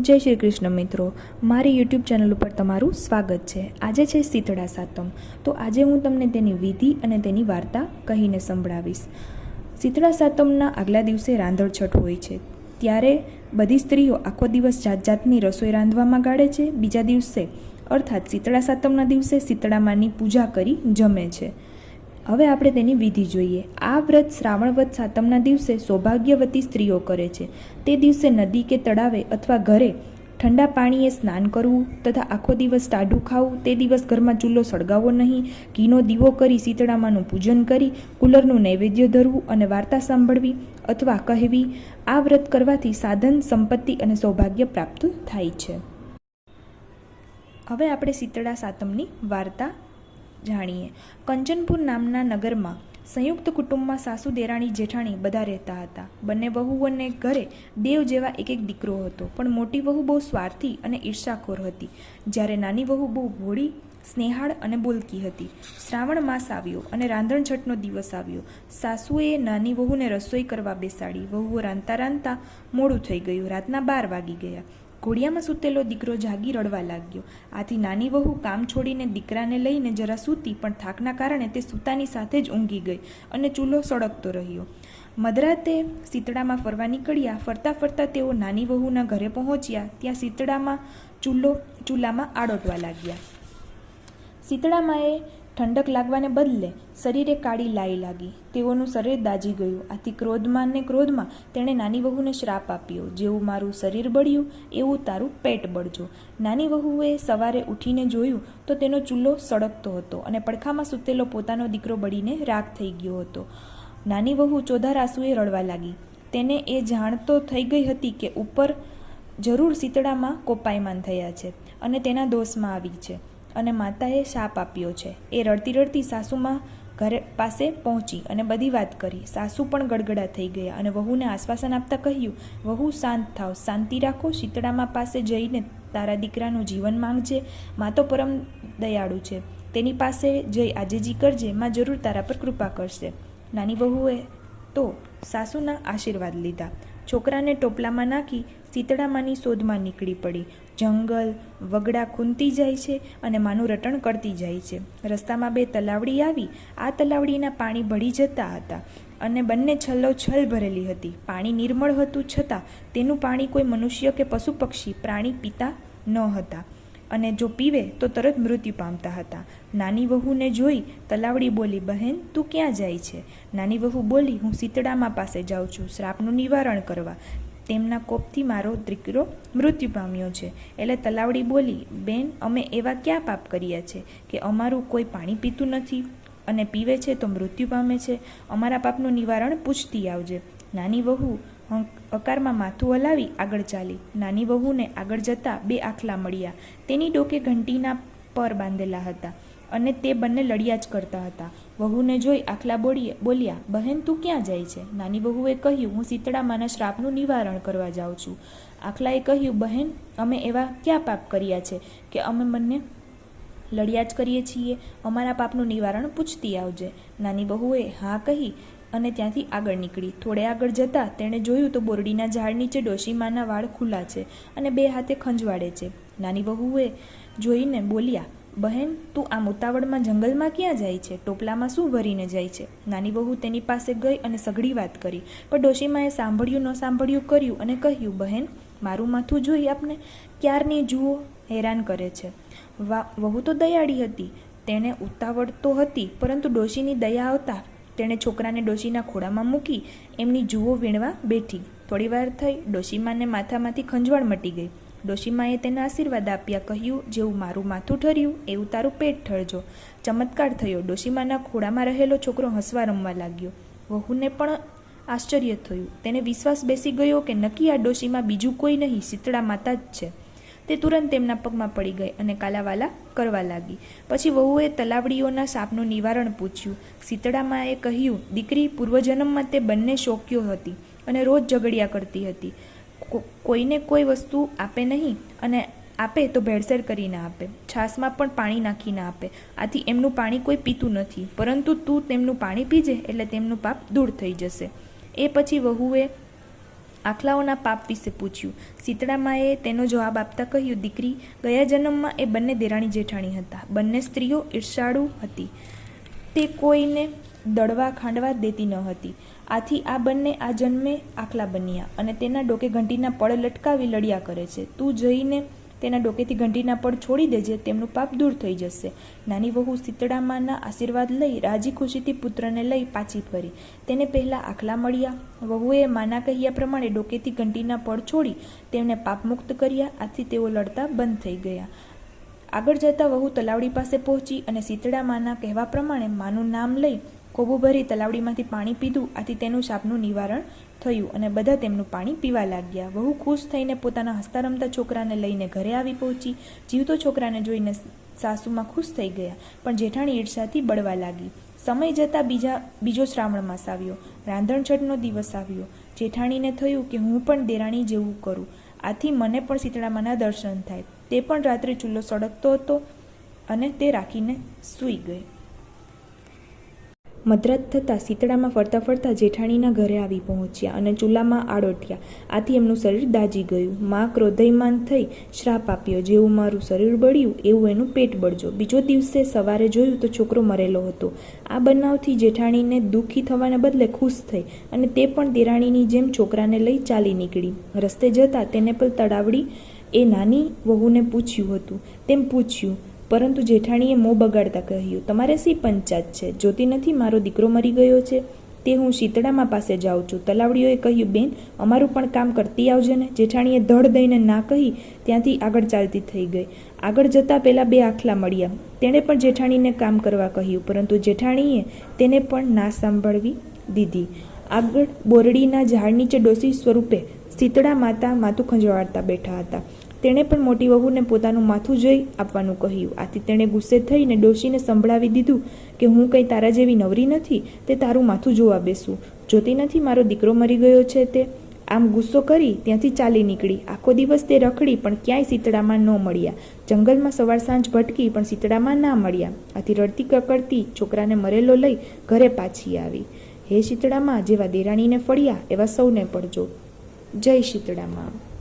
જય શ્રી કૃષ્ણ મિત્રો. મારી યુટ્યુબ ચેનલ ઉપર તમારું સ્વાગત છે. આજે છે શીતળા સાતમ. તો આજે હું તમને તેની વિધિ અને તેની વાર્તા કહીને સંભળાવીશ. શીતળા સાતમના આગલા દિવસે રાંધણછઠ હોય છે. ત્યારે બધી સ્ત્રીઓ આખો દિવસ જાત જાતની રસોઈ રાંધવામાં ગાળે છે. બીજા દિવસે, અર્થાત શીતળા સાતમના દિવસે શીતળામાની પૂજા કરી જમે છે. હવે આપણે તેની વિધિ જોઈએ. આ વ્રત શ્રાવણવત સાતમના દિવસે સૌભાગ્યવતી સ્ત્રીઓ કરે છે. તે દિવસે નદી કે તળાવે અથવા ઘરે ઠંડા પાણીએ સ્નાન કરવું તથા આખો દિવસ ટાઢું ખાવું, તે દિવસ ઘરમાં ચૂલો સળગાવવો નહીં, ઘીનો દીવો કરી શીતળામાનું પૂજન કરી, કુલરનું નૈવેદ્ય ધરવું અને વાર્તા સાંભળવી અથવા કહેવી, આ વ્રત કરવાથી સાધન, સંપત્તિ અને સૌભાગ્ય પ્રાપ્ત થાય છે. હવે આપણે શીતળા સાતમની વાર્તા જાણીએ. કંચનપુર નામના નગરમાં સંયુક્ત કુટુંબમાં સાસુ દેરાણી જેઠાણી બધા રહેતા હતા. બંને વહુઓને ઘરે દેવ જેવા એક એક દીકરો હતો, પણ મોટી વહુ બહુ સ્વાર્થી અને ઈર્ષાખોર હતી. જ્યારે નાની વહુ બહુ ભોળી, સ્નેહાળ અને બોલકી હતી. શ્રાવણ માસ આવ્યો અને રાંધણછઠનો દિવસ આવ્યો. સાસુએ નાની વહુને રસોઈ કરવા બેસાડી. વહુઓ રાંધતા રાંધતા મોડું થઈ ગયું. રાતના બાર વાગી ગયા. ઘોડિયામાં સૂતેલો દીકરો જાગી રડવા લાગ્યો. આથી નાની વહુ કામ છોડીને દીકરાને લઈને જરા સૂતી, પણ થાકના કારણે તે સૂતાની સાથે જ ઊંઘી ગઈ અને ચૂલો સળગતો રહ્યો. મધરાતે શીતળામાં ફરવા નીકળ્યા, ફરતા ફરતા તેઓ નાની વહુના ઘરે પહોંચ્યા. ત્યાં શીતળામાં ચૂલો, ચૂલામાં આડોટવા લાગ્યા. શીતળામાએ ઠંડક લાગવાને બદલે શરીરે કાળી લાઈ લાગી. તેઓનું શરીર દાજી ગયું. આથી ક્રોધમાં ને ક્રોધમાં તેણે નાની વહુને શ્રાપ આપ્યો. જેવું મારું શરીર બળ્યું, એવું તારું પેટ બળજો. નાની વહુએ સવારે ઉઠીને જોયું તો તેનો ચૂલો સળગતો હતો અને પડખામાં સૂતેલો પોતાનો દીકરો બળીને રાખ થઈ ગયો હતો. નાની વહુ ચોધાર આંસુએ રડવા લાગી. તેને એ જાણતો થઈ ગઈ હતી કે ઉપર જરૂર શીતળામાં કોપાયમાન થયા છે અને તેના દોષમાં આવી છે. અને માતાએ શાપ આપ્યો છે. એ રડતી રડતી સાસુમાં ઘરે પાસે પહોંચી અને બધી વાત કરી. સાસુ પણ ગડગડા થઈ ગયા અને વહુને આશ્વાસન આપતા કહ્યું, વહુ, શાંત થાવ. શાંતિ રાખો. શીતળામાં પાસે જઈને તારા દીકરાનું જીવન માંગજે. મા તો પરમ દયાળુ છે. તેની પાસે જઈ આજેજી કરજે. માં જરૂર તારા પર કૃપા કરશે. નાની વહુએ તો સાસુના આશીર્વાદ લીધા. છોકરાને ટોપલામાં નાખી શીતળામાની શોધમાં નીકળી પડી. જંગલ, વગડા ખૂંતી જાય છે અને માનું રટણ કરતી જાય છે. રસ્તામાં બે તલાવડી આવી. આ તલાવડીના પાણી ભળી જતા હતા અને બંને છલ્લો છલ ભરેલી હતી. પાણી નિર્મળ હતું છતાં તેનું પાણી કોઈ મનુષ્ય કે પશુ પક્ષી, પ્રાણી, પીતા ન હતા. અને જો પીવે તો તરત મૃત્યુ પામતા હતા. નાની વહુને જોઈ તલાવડી બોલી, બહેન, તું ક્યાં જાય છે? નાની વહુ બોલી, હું શીતળામાં પાસે જાઉં છું. શ્રાપનું નિવારણ કરવા. તેમના કોપથી મારો દીકરો મૃત્યુ પામ્યો છે. એટલે તલાવડી બોલી, બેન, અમે એવા ક્યાં પાપ કર્યા છે કે અમારું કોઈ પાણી પીતું નથી અને પીવે છે તો મૃત્યુ પામે છે? અમારા પાપનું નિવારણ પૂછતી આવજે. નાની વહુ અકારમાં માથું હલાવી આગળ ચાલી. નાની વહુને આગળ જતા બે આખલા મળ્યા. તેની ડોકે ઘંટીના પર બાંધેલા હતા અને તે બંને લડ્યા જ કરતા હતા. વહુને જોઈ આખલા બોલીએ બોલ્યા, બહેન, તું ક્યાં જાય છે? નાની વહુએ કહ્યું, હું સીતળામાના શ્રાપનું નિવારણ કરવા જાઉં છું. આખલાએ કહ્યું, બહેન, અમે એવા ક્યાં પાપ કર્યા છે કે અમે બંને લડ્યા જ કરીએ છીએ? અમારા પાપનું નિવારણ પૂછતી આવજે. નાની વહુએ હા કહી અને ત્યાંથી આગળ નીકળી. થોડે આગળ જતાં તેણે જોયું તો બોરડીના ઝાડ નીચે ડોશીમાના વાળ ખુલ્લા છે અને બે હાથે ખંજવાડે છે. નાની વહુએ જોઈને બોલ્યા, બહેન, તું આમ ઉતાવળમાં જંગલમાં ક્યાં જાય છે? ટોપલામાં શું ભરીને જાય છે? નાની વહુ તેની પાસે ગઈ અને સઘળી વાત કરી. પણ ડોશીમાએ સાંભળ્યું ન સાંભળ્યું કર્યું અને કહ્યું, બહેન, મારું માથું જોઈ આપને ક્યારની જુઓ હેરાન કરે છે. વા, વહુ તો દયાળી હતી. તેણે ઉતાવળ તો હતી, પરંતુ ડોશીની દયા આવતા તેણે છોકરાને ડોશીના ખોળામાં મૂકી એમની જુઓ વીણવા બેઠી. થોડીવાર થઈ, ડોશીમાને માથામાંથી ખંજવાળ મટી ગઈ. ડોશીમાએ તેને આશીર્વાદ આપ્યા, કહ્યું, જેવું મારું માથું ઠર્યું, એવું તારું પેટ ઠરજો. ચમત્કાર થયો. ડોશીમાના ખોળામાં રહેલો છોકરો હસવા રમવા લાગ્યો. વહુને પણ આશ્ચર્ય થયું. તેને વિશ્વાસ બેસી ગયો કે નક્કી આ ડોશીમાં બીજું કોઈ નહીં, શીતળા માતા જ છે. તે તુરંત તેમના પગમાં પડી ગઈ અને કાલાવાલા કરવા લાગી. પછી વહુએ તલાવડીઓના સાપનું નિવારણ પૂછ્યું. શીતળામાએ કહ્યું, દીકરી, પૂર્વજન્મમાં તે બંને શોક્યો હતી અને રોજ ઝઘડિયા કરતી હતી. કોઈને કોઈ વસ્તુ આપે નહીં અને આપે તો ભેળસેળ કરીને આપે. છાશમાં પણ પાણી નાખીને આપે. આથી એમનું પાણી કોઈ પીતું નથી. પરંતુ તું તેમનું પાણી પીજે એટલે તેમનું પાપ દૂર થઈ જશે. એ પછી વહુએ આખલાઓના પાપ વિશે પૂછ્યું. શીતળામાએ તેનો જવાબ આપતા કહ્યું, દીકરી, ગયા જન્મમાં એ બંને દેરાણી જેઠાણી હતા. બંને સ્ત્રીઓ ઈર્ષાળુ હતી. તે કોઈને દળવા ખાંડવા દેતી ન હતી. આથી આ બંને આ જન્મે આખલા બન્યા અને તેના ડોકે ઘંટીના પળ લટકાવી લડ્યા કરે છે. તું જઈને તેના ડોકેથી ઘંટીના પડ છોડી દેજે, તેમનું પાપ દૂર થઈ જશે. નાની વહુ શીતળામાના આશીર્વાદ લઈ રાજી ખુશીથી પુત્રને લઈ પાછી ફરી. તેને પહેલાં આખલા મળ્યા. વહુએ માના કહ્યા પ્રમાણે ડોકેથી ઘંટીના પડ છોડી તેમને પાપમુક્ત કર્યા, આથી તેઓ લડતા બંધ થઈ ગયા. આગળ જતા વહુ તલાવડી પાસે પહોંચી અને શીતળામાના કહેવા પ્રમાણે માનું નામ લઈ કોબુ ભરી તલાવડીમાંથી પાણી પીધું, આથી તેનું શાપનું નિવારણ થયું અને બધા તેમનું પાણી પીવા લાગ્યા. વહુ ખુશ થઈને પોતાના હસતા રમતા છોકરાને લઈને ઘરે આવી પહોંચી. જીવતો છોકરાને જોઈને સાસુમાં ખુશ થઈ ગયા, પણ જેઠાણી ઈર્ષાથી બળવા લાગી. સમય જતાં બીજા, બીજો શ્રાવણ માસ આવ્યો. રાંધણછઠનો દિવસ આવ્યો. જેઠાણીને થયું કે હું પણ દેરાણી જેવું કરું. આથી મને પણ શીતળામાના દર્શન થાય. તે પણ રાત્રે ચૂલો સળગતો હતો અને તે રાખીને સૂઈ ગઈ. મધરાત થતાં શીતળામાં ફરતા ફરતા જેઠાણીના ઘરે આવી પહોંચ્યા અને ચૂલામાં આડોટ્યા. આથી એમનું શરીર દાજી ગયું. માં ક્રોધયમાન થઈ શ્રાપ આપ્યો. જેવું મારું શરીર બળ્યું, એવું એનું પેટ બળજો. બીજો દિવસે સવારે જોયું તો છોકરો મરેલો હતો. આ બનાવથી જેઠાણીને દુઃખી થવાને બદલે ખુશ થઈ અને તે પણ દેરાણીની જેમ છોકરાને લઈ ચાલી નીકળી. રસ્તે જતાં તેને પણ તડાવડી એ નાની વહુને પૂછ્યું હતું. તેમ પૂછ્યું પરંતુ જેઠાણીએ મોં બગાડતા કહ્યું, તમારે શી પંચાત છે? જોતી નથી, મારો દીકરો મરી ગયો છે. તે હું શીતળામાં પાસે જાઉં છું. તલાવડીઓએ કહ્યું, બેન, અમારું પણ કામ કરતી આવજે ને. જેઠાણીએ ધડ દઈને ના કહી ત્યાંથી આગળ ચાલતી થઈ ગઈ. આગળ જતાં પહેલાં બે આખલા મળ્યા. તેણે પણ જેઠાણીને કામ કરવા કહ્યું, પરંતુ જેઠાણીએ તેને પણ ના સાંભળવી દીધી. આગળ બોરડીના ઝાડ નીચે ડોસી સ્વરૂપે શીતળા માતા માથું ખંજવાળતા બેઠા હતા. તેણે પણ મોટી વહુને પોતાનું માથું જોઈ આપવાનું કહ્યું. આથી તેણે ગુસ્સે થઈને ડોશીને સંભળાવી દીધું કે, હું કંઈ તારા જેવી નવરી નથી, તે તારું માથું જોવા બેસું. જોતી નથી, મારો દીકરો મરી ગયો છે તે. આમ ગુસ્સો કરી ત્યાંથી ચાલી નીકળી. આખો દિવસ તે રખડી પણ ક્યાંય શીતળામાં ન મળ્યા. જંગલમાં સવાર સાંજ ભટકી પણ શીતળામાં ના મળ્યા. આથી રડતી કકડતી છોકરાને મરેલો લઈ ઘરે પાછી આવી. હે શીતળામાં, જેવા દેરાણીને ફળ્યા, એવા સૌને પડજો. જય શીતળામાં.